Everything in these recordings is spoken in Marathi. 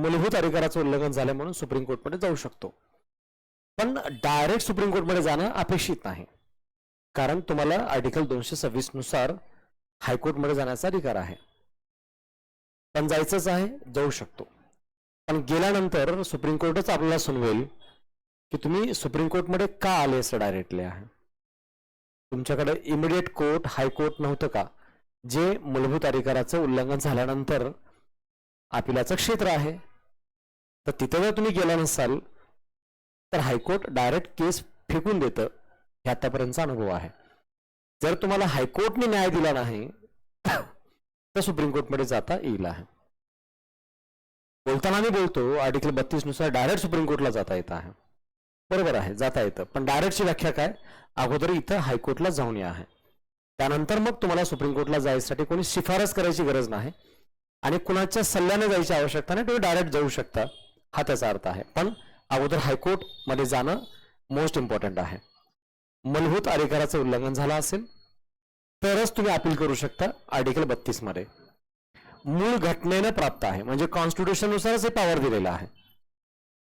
मूलभूत अधिकाराचं उल्लंघन झालं म्हणून सुप्रीम कोर्टमध्ये जाऊ शकतो. पण डायरेक्ट सुप्रीम कोर्टमध्ये जाणं अपेक्षित नाही. कारण तुम्हाला आर्टिकल दोनशे सव्वीसनुसार हायकोर्टमध्ये जाण्याचा अधिकार आहे. पण जायचंच आहे जाऊ शकतो. पण गेल्यानंतर सुप्रीम कोर्टच आपल्याला सुनवेल की तुम्ही सुप्रीम कोर्टमध्ये का आले असं डायरेक्टली आहे? तुमच्याकडे इमिडिएट कोर्ट हायकोर्ट नव्हतं का? जे मूलभूत अधिकाराचं उल्लंघन झाल्यानंतर अपिलाचं क्षेत्र आहे. तर तिथे जर तुम्ही गेला नसाल तर हायकोर्ट डायरेक्ट केस फेकून देतं. हे आतापर्यंतचा अनुभव आहे. जर तुम्हाला हायकोर्टने न्याय दिला नाही तर सुप्रीम कोर्टमध्ये जाता येईल आहे. बोलताना मी बोलतो आर्टिकल बत्तीसनुसार डायरेक्ट सुप्रीम कोर्टला जाता येत आहे. बरोबर आहे जाता येतं. पण डायरेक्टची व्याख्या काय? अगोदर इथं हायकोर्टला जाऊन या आहे. त्यानंतर मग तुम्हाला सुप्रीम कोर्टला जायसाठी कोणी शिफारस करायची गरज नाही. आणि कुणाच्या सल्ल्याने जायची आवश्यकता नाही तुम्ही डायरेक्ट जाऊ शकता. हा त्याचा अर्थ आहे. पण अगोदर हायकोर्टमध्ये जाणं मोस्ट इम्पॉर्टंट आहे. मूलभूत अधिकाराचं उल्लंघन झालं असेल तरच तुम्ही अपील करू शकता आर्टिकल बत्तीसमध्ये. मूळ घटनेनं प्राप्त आहे. म्हणजे कॉन्स्टिट्युशननुसारच हे पॉवर दिलेलं आहे.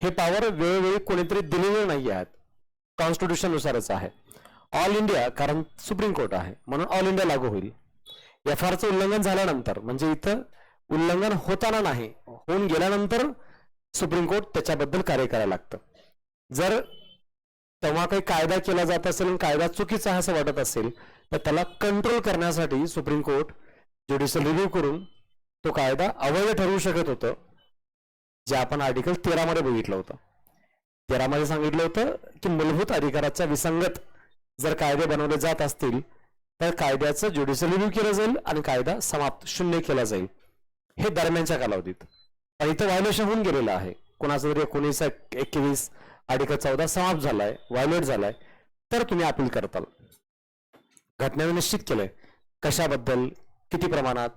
हे पॉवर वेळोवेळी कोणीतरी दिलेलं नाही आहेत कॉन्स्टिट्युशननुसारच आहे. ऑल इंडिया कारण सुप्रीम कोर्ट आहे. म्हणून ऑल इंडिया लागू होईल. एफ आरचं उल्लंघन झाल्यानंतर म्हणजे इथं उल्लंघन होताना नाही होऊन गेल्यानंतर सुप्रीम कोर्ट त्याच्याबद्दल कार्य करायला लागतं. जर तेव्हा काही कायदा केला जात असेल आणि कायदा चुकीचा आहे असं वाटत असेल तर त्याला कंट्रोल करण्यासाठी सुप्रीम कोर्ट ज्युडिशियल रिव्ह्यू करून तो कायदा अवैध ठरवू शकत होतं जे आपण आर्टिकल तेरामध्ये बघितलं होतं. तेरामध्ये सांगितलं होतं की मूलभूत अधिकाराच्या विसंगत जर कायदे बनवले जात असतील तर कायद्याचं ज्युडिशियल रिव्ह्यू केलं जाईल आणि कायदा समाप्त शून्य केला जाईल. हे दरम्यानच्या कालावधीत. इथं व्हायोलेशन होऊन गेलेलं आहे. कोणाचं जरी एकोणीस एकवीस अडीक चौदा समाप्त झालाय व्हायोलेट झालाय तर तुम्ही अपील करताल. घटनेने निश्चित केलंय. कशाबद्दल? किती प्रमाणात?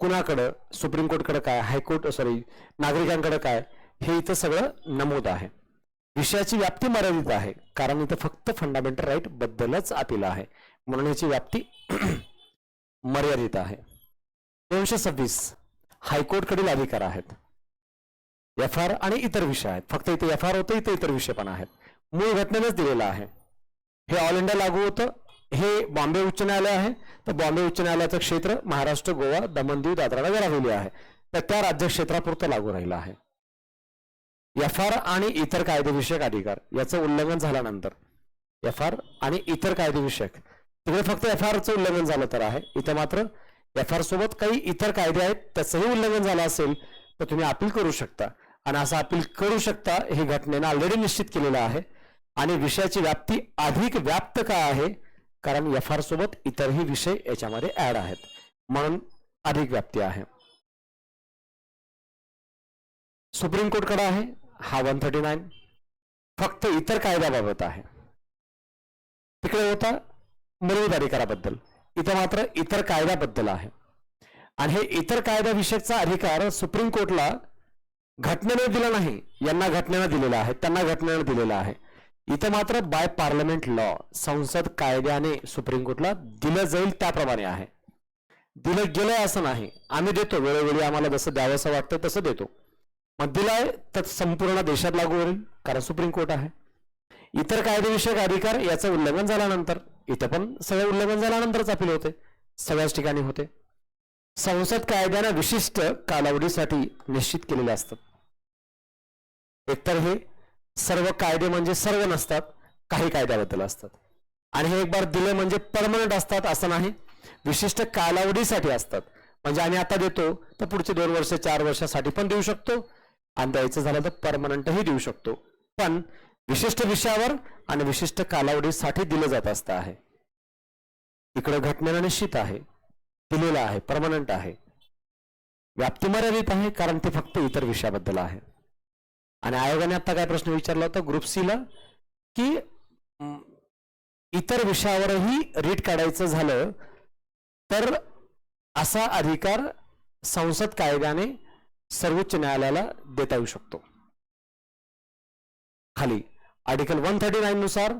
कुणाकडं? सुप्रीम कोर्टकडे काय? हायकोर्ट सॉरी नागरिकांकडे काय? हे इथं सगळं नमूद आहे. विषयाची व्याप्ती मर्यादित आहे. कारण इथं फक्त फंडामेंटल राईट बद्दलच अपील आहे. म्हणून याची व्याप्ती मर्यादित आहे. दोनशे सव्वीस. हायकोर्टकडील अधिकार आहेत. एफ आर आणि इतर विषय आहेत. फक्त इथे एफ आर होतं इथे इतर विषय पण आहेत. मूळ घटनेनेच दिलेलं आहे. हे ऑल इंडिया लागू होतं. हे बॉम्बे उच्च न्यायालय आहे. तर बॉम्बे उच्च न्यायालयाचं क्षेत्र महाराष्ट्र गोवा दमन दीव दादरा नगर आहे. तर त्या राज्य क्षेत्रापुरतं लागू राहिलं आहे. एफ आर आणि इतर कायदेविषयक अधिकार याचं उल्लंघन झाल्यानंतर एफ आर आणि इतर कायदेविषयक तिकडे फक्त एफ आरचं उल्लंघन झालं तर आहे. इथं मात्र एफ आर सोबत काही इतर कायदे आहेत त्याचंही उल्लंघन झालं असेल तर तुम्ही अपील करू शकता. आणि असं अपील करू शकता. हे घटनेनं ऑलरेडी निश्चित केलेलं आहे. आणि विषयाची व्याप्ती अधिक व्याप्त का आहे? कारण एफ आर सोबत इतरही विषय याच्यामध्ये ऍड आहेत. म्हणून अधिक व्याप्ती आहे. सुप्रीम कोर्टकडे आहे. हा वन थर्टी नाईन फक्त इतर कायद्याबाबत आहे. तिकडे होता मूलभूत अधिकाराबद्दल इथं मात्र इतर कायद्याबद्दल आहे. आणि हे इतर कायद्याविषयकचा अधिकार सुप्रीम कोर्टला घटनेने दिला नाही. यांना घटनेनं दिलेला आहे. त्यांना घटनेनं दिलेला आहे. इथं मात्र बाय पार्लमेंट लॉ संसद कायद्याने सुप्रीम कोर्टला दिलं जाईल त्याप्रमाणे आहे. दिलं गेलंय असं नाही. आम्ही देतो. वेळोवेळी आम्हाला जसं द्यावंसं वाटतं तसं देतो. मग दिलाय तर संपूर्ण देशात लागू होईल कारण सुप्रीम कोर्ट आहे. इतर कायदेविषयक अधिकार याचं उल्लंघन झाल्यानंतर इथं पण सगळं उल्लंघन झाल्यानंतरच अपील होते. सगळ्याच ठिकाणी होते. संसद कायद्यानं विशिष्ट कालावधीसाठी निश्चित केलेले असतात. एकतर हे सर्व कायदे म्हणजे सर्व नसतात काही कायद्याबद्दल असतात. आणि हे एक बार दिले म्हणजे परमनंट असतात असं नाही विशिष्ट कालावधीसाठी असतात. म्हणजे आम्ही आता देतो तर पुढचे दोन वर्ष चार वर्षासाठी पण देऊ शकतो. आणि द्यायचं झालं तर परमनंटही देऊ शकतो. पण विशिष्ट विषयावर आणि विशिष्ट कालावधीसाठी दिलं जात असतं आहे. इकडं घटनेला निश्चित आहे. दिलेलं आहे परमनंट आहे. व्याप्ती मर्यादित आहे कारण ते फक्त इतर विषयाबद्दल आहे. आणि आयोगाने आता काय प्रश्न विचारला होता ग्रुप सीला की इतर विषयावरही रीट काढायचं झालं तर असा अधिकार संसद कायद्याने सर्वोच्च न्यायालयाला देता येऊ शकतो. खाली आर्टिकल वन थर्टी नाईन नुसार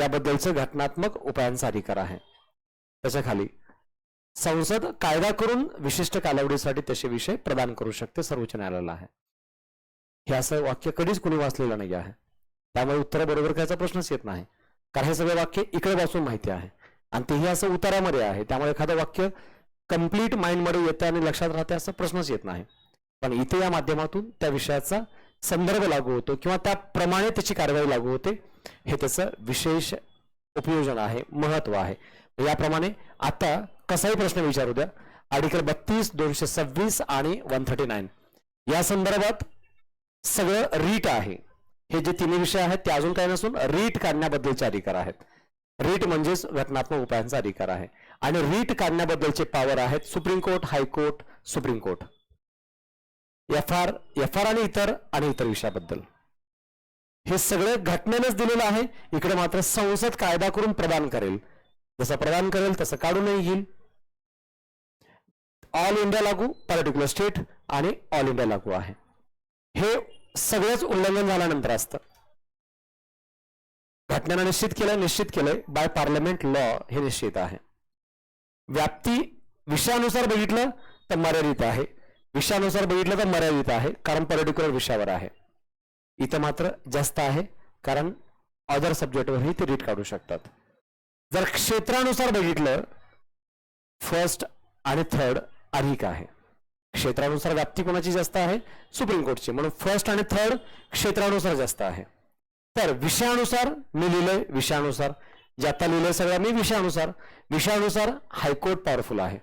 याबद्दलचं घटनात्मक उपायांचा अधिकार आहे. त्याच्याखाली संसद कायदा करून विशिष्ट कालावधीसाठी तसे विषय प्रदान करू शकते सर्वोच्च न्यायालयाला आहे. हे असं वाक्य कधीच कोणी वाचलेलं नाही आहे. त्यामुळे उत्तरा बरोबर करायचा प्रश्नच येत नाही. कारण हे सगळे वाक्य इकडे वाचून माहिती आहे. आणि तेही असं उतारामध्ये आहे. त्यामुळे एखादं वाक्य कंप्लीट माइंडमध्ये येतं आणि लक्षात राहते असा प्रश्नच येत नाही. पण इथे या माध्यमातून त्या विषयाचा संदर्भ लागू होतो किंवा त्याप्रमाणे त्याची कारवाई लागू होते. हे त्याचं विशेष उपयोजन आहे महत्त्व आहे. याप्रमाणे आता कसाही प्रश्न विचारू द्या. आर्टिकल बत्तीस दोनशे सव्वीस आणि वन थर्टी नाईन या संदर्भात सगळं रीट आहे. हे जे तिन्ही विषय आहेत ते अजून काही नसून रीट काढण्याबद्दलचे अधिकार आहेत. रीट म्हणजेच घटनात्मक उपायांचा अधिकार आहे. आणि रीट काढण्याबद्दलचे पॉवर आहेत supreme court high court supreme court. F R F R आणि इतर आणि इतर विषयाबद्दल. हे सगळं घटनेनंच दिलेलं आहे. इकडे मात्र संसद कायदा करून प्रदान करेल. जसं प्रदान करेल तसं काढूनही येईल ऑल इंडिया लागू पर्टिक्युलर स्टेट आणि ऑल इंडिया लागू आहे हे सगळंच उल्लंघन झाल्यानंतर असतं घटनेनं निश्चित केलं निश्चित केलंय बाय पार्लमेंट लॉ हे निश्चित आहे व्याप्ती विषयानुसार बघितलं तर मर्यादित आहे विषयानुसार बघितलं तर मर्यादित आहे कारण पर्टिक्युलर विषयावर आहे इथं मात्र जास्त आहे कारण अदर सब्जेक्टवरही ते रीट काढू शकतात जर क्षेत्रानुसार बघितलं फर्स्ट आणि थर्ड अधिक आहे. क्षेत्रानुसार व्याप्ती कोणाची जास्त आहे? सुप्रीम कोर्टची. म्हणून फर्स्ट आणि थर्ड क्षेत्रानुसार जास्त आहे. तर विषयानुसार मी लिहिलंय विषयानुसार. जे आता लिहिलंय सगळं मी विषयानुसार. विषयानुसार हायकोर्ट पॉवरफुल आहे.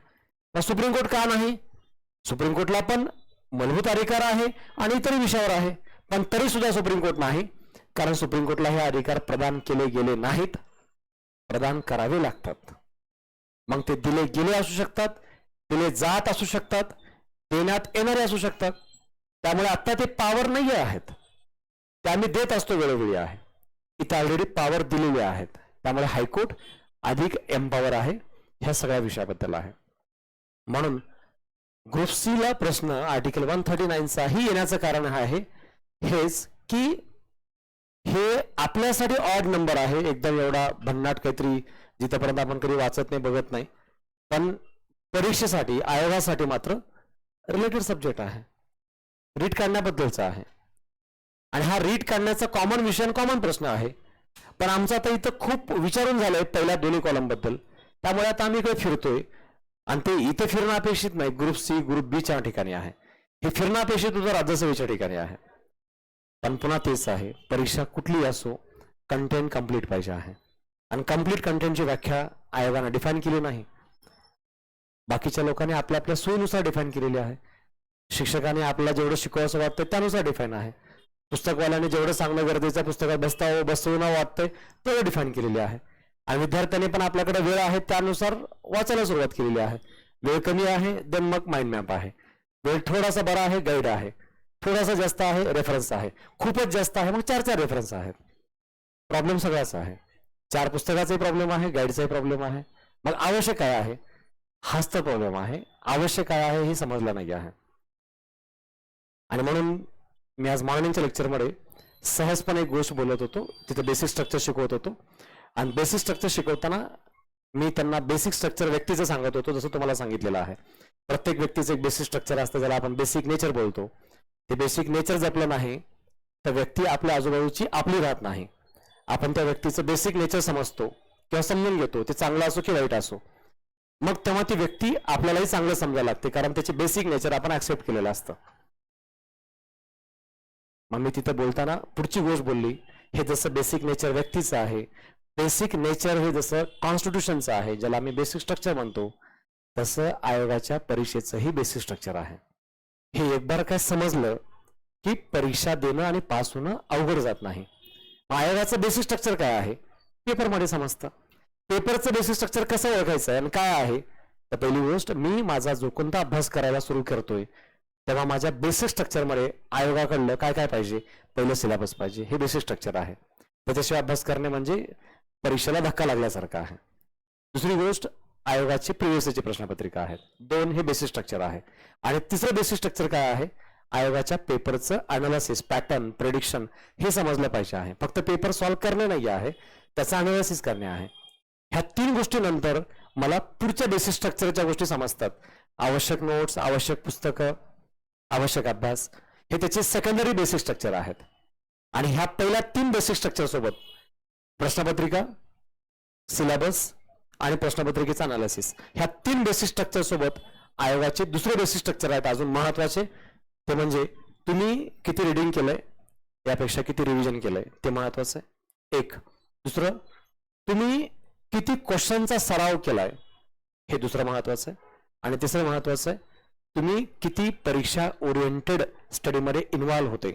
मग सुप्रीम कोर्ट का नाही? सुप्रीम कोर्टला पण मूलभूत अधिकार आहे आणि इतर विषयावर आहे. पण तरी सुद्धा सुप्रीम कोर्ट नाही. कारण सुप्रीम कोर्टला हे अधिकार प्रदान केले गेले नाहीत. प्रदान करावे लागतात. मग ते दिले गेले असू शकतात दिले जात असू शकतात देण्यात येणारे असू शकतात. त्यामुळे आता ते पॉवर नाही आहेत. ते आम्ही देत असतो वेळोवेळी आहे. इथे ऑलरेडी पॉवर दिलेले आहेत. त्यामुळे हायकोर्ट अधिक एम्पॉवर आहे ह्या सगळ्या विषयाबद्दल आहे. म्हणून ग्रुप सीला प्रश्न आर्टिकल वन थर्टी नाईनचाही येण्याचं कारण आहे हेच की हे आपल्यासाठी ऑड नंबर आहे. एकदम एवढा भन्नाट काहीतरी जिथपर्यंत आपण कधी वाचत नाही बघत नाही. पण परीक्षेसाठी आयोगासाठी मात्र रिलेटेड सब्जेक्ट आहे. रीट काढण्याबद्दलचा आहे. आणि हा रीट काढण्याचा कॉमन विषय कॉमन प्रश्न आहे. पण आमचं आता इथं खूप विचारून झालंय पहिल्या दोन्ही कॉलमबद्दल त्यामुळे आता आम्ही इकडे फिरतोय. आणि ते इथे फिरणं अपेक्षित नाही. ग्रुप सी ग्रुप बीच्या ठिकाणी आहे. हे फिरणं अपेक्षित होतं राज्यसभेच्या ठिकाणी आहे. पण पुन्हा तेच आहे. परीक्षा कुठली असो कंटेंट कंप्लीट पाहिजे आहे. आणि कंप्लीट कंटेंटची व्याख्या आयोगानं डिफाईन केली नाही. बाकीच्या लोकांनी आपल्या आपल्या सोयीनुसार डिफाईन केलेली आहे. शिक्षकाने आपल्याला जेवढं शिकवायचं वाटतं त्यानुसार डिफाईन आहे. पुस्तकवाल्याने जेवढं सांगणं गरजेचं पुस्तकात बसतावं बसवणं वाटतंय तेवढं डिफाईन केलेली आहे. आणि विद्यार्थ्यांनी पण आपल्याकडे वेळ आहे त्यानुसार वाचायला सुरुवात केलेली आहे. वेळ कमी आहे देन मग माइंड मॅप आहे. वेळ थोडासा बरा आहे गाईड आहे. थोडासा जास्त आहे रेफरन्स आहे. खूपच जास्त आहे मग चार चार रेफरन्स आहेत. प्रॉब्लेम सगळाच आहे. चार पुस्तकाचाही प्रॉब्लेम आहे गाईडचाही प्रॉब्लेम आहे. मग आवश्यक काय आहे? हाच तर प्रॉब्लेम आहे. आवश्यक काय आहे हे समजलं नाही आहे. आणि म्हणून मी आज मॉर्निंगच्या लेक्चरमध्ये सहजपणे एक गोष्ट बोलत होतो. तिथे बेसिक स्ट्रक्चर शिकवत होतो. आणि बेसिक स्ट्रक्चर शिकवताना मी त्यांना बेसिक स्ट्रक्चर व्यक्तीचं सांगत होतो जसं तुम्हाला सांगितलेलं आहे. प्रत्येक व्यक्तीचं एक बेसिक स्ट्रक्चर असतं ज्याला आपण बेसिक नेचर बोलतो. ते बेसिक नेचर जपलं नाही तर व्यक्ती आपल्या आजूबाजूची आपली राहत नाही. आपण त्या व्यक्तीचं बेसिक नेचर समजतो किंवा समजून घेतो ते चांगलं असो की वाईट असो. मग तेव्हा ती व्यक्ती आपल्यालाही चांगलं समजायला लागते कारण त्याचे बेसिक नेचर आपण ऍक्सेप्ट केलेलं असतं. मग मी तिथं बोलताना पुढची गोष्ट बोलली हे जसं बेसिक नेचर व्यक्तीचं आहे बेसिक नेचर हे जसं कॉन्स्टिट्यूशनचं आहे ज्याला आम्ही बेसिक स्ट्रक्चर म्हणतो तसं आयोगाच्या परीक्षेचंही बेसिक स्ट्रक्चर आहे. हे एक बार काय समजलं की परीक्षा देणं आणि पास होणं अवघड जात नाही. आयोगाचं बेसिक स्ट्रक्चर काय आहे? पेपरमध्ये समजतं. पेपरचं बेसिक स्ट्रक्चर कसं ओळखायचं आहे आणि काय आहे? तर पहिली गोष्ट मी माझा जो कोणता अभ्यास करायला सुरू करतोय तेव्हा माझ्या बेसिक स्ट्रक्चरमध्ये आयोगाकडलं काय काय पाहिजे? पहिलं सिलेबस पाहिजे. हे बेसिक स्ट्रक्चर आहे. त्याच्याशिवाय अभ्यास करणे म्हणजे परीक्षेला धक्का लागल्यासारखा आहे. दुसरी गोष्ट आयोगाची प्रिव्हियसची प्रश्नपत्रिका आहेत. दोन हे बेसिक स्ट्रक्चर आहे. आणि तिसरं बेसिक स्ट्रक्चर काय आहे? आयोगाच्या पेपरचं अनालिसिस पॅटर्न प्रेडिक्शन हे समजलं पाहिजे आहे. फक्त पेपर सॉल्व्ह करणे नाही आहे त्याचं अनालिसिस करणे आहे. ह्या तीन गोष्टीनंतर मला पुढच्या बेसिक स्ट्रक्चरच्या गोष्टी समजतात. आवश्यक नोट्स आवश्यक पुस्तकं आवश्यक अभ्यास हे त्याचे सेकंडरी बेसिक स्ट्रक्चर आहेत. आणि ह्या पहिल्या तीन बेसिक स्ट्रक्चर सोबत प्रश्नपत्रिका सिलेबस आणि प्रश्नपत्रिकेचा अनालिसिस ह्या तीन बेसिक स्ट्रक्चर सोबत आयोगाचे दुसरे बेसिक स्ट्रक्चर आहेत अजून महत्त्वाचे. ते म्हणजे तुम्ही किती रिडिंग केलंय यापेक्षा किती रिव्हिजन केलंय ते महत्वाचं आहे. एक. दुसरं तुम्ही किती क्वेश्चनचा सराव केलाय हे दुसरं महत्वाचं आहे. आणि तिसरं महत्वाचं आहे तुम्ही किती परीक्षा ओरिएंटेड स्टडीमध्ये इन्व्हॉल्व्ह होते.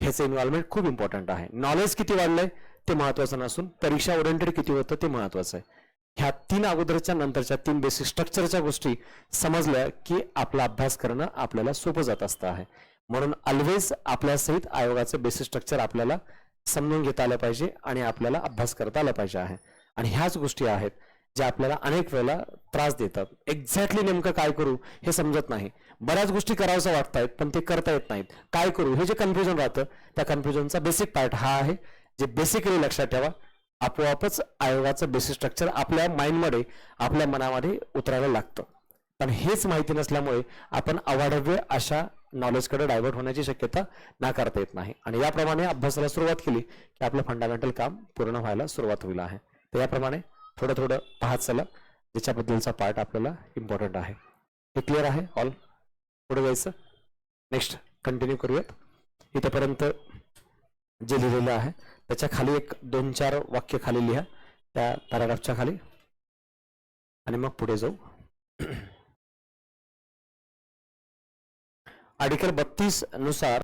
ह्याचं इन्व्हॉल्वमेंट खूप इम्पॉर्टंट आहे. नॉलेज किती वाढलंय ते महत्वाचं नसून परीक्षा ओरिएंटेड किती होतं ते महत्वाचं आहे. ह्या तीन अगोदरच्या नंतरच्या तीन बेसिक स्ट्रक्चरच्या गोष्टी समजल्या की आपला अभ्यास करणं आपल्याला सोपं जात असतं आहे. म्हणून ऑलवेज आपल्या सहित आयोगाचं बेसिक स्ट्रक्चर आपल्याला समजून घेता आलं पाहिजे आणि आपल्याला अभ्यास करता आला पाहिजे आहे. आणि ह्याच गोष्टी आहेत ज्या आपल्याला अनेक वेळेला त्रास देतात. एक्झॅक्टली नेमकं काय करू हे समजत नाही. बऱ्याच गोष्टी करावंसं वाटतायत पण ते करता येत नाहीत. काय करू? हे जे कन्फ्युजन राहतं त्या कन्फ्युजनचा बेसिक पार्ट हा आहे. जे बेसिकली लक्षात ठेवा आपोआपच आयोगाचं बेसिक स्ट्रक्चर आपल्या माइंडमध्ये आपल्या मनामध्ये उतरायला लागतं. पण हेच माहिती नसल्यामुळे आपण अवाढव्य अशा नॉलेजकडे डायव्हर्ट होण्याची शक्यता नाकारता येत नाही. आणि याप्रमाणे अभ्यासाला सुरुवात केली की आपलं फंडामेंटल काम पूर्ण व्हायला सुरुवात होईल आहे. तर याप्रमाणे थोडं थोडं पाहत चला ज्याच्याबद्दलचा पार्ट आपल्याला इम्पॉर्टंट आहे. हे क्लिअर आहे ऑल पुढे जायचं? नेक्स्ट कंटिन्यू करूयात. इथंपर्यंत जे लिहिलेलं आहे त्याच्याखाली एक दोन चार वाक्य खाली लिहा. त्या पॅराग्राफच्या खाली. आणि मग पुढे जाऊ. आर्टिकल बत्तीसनुसार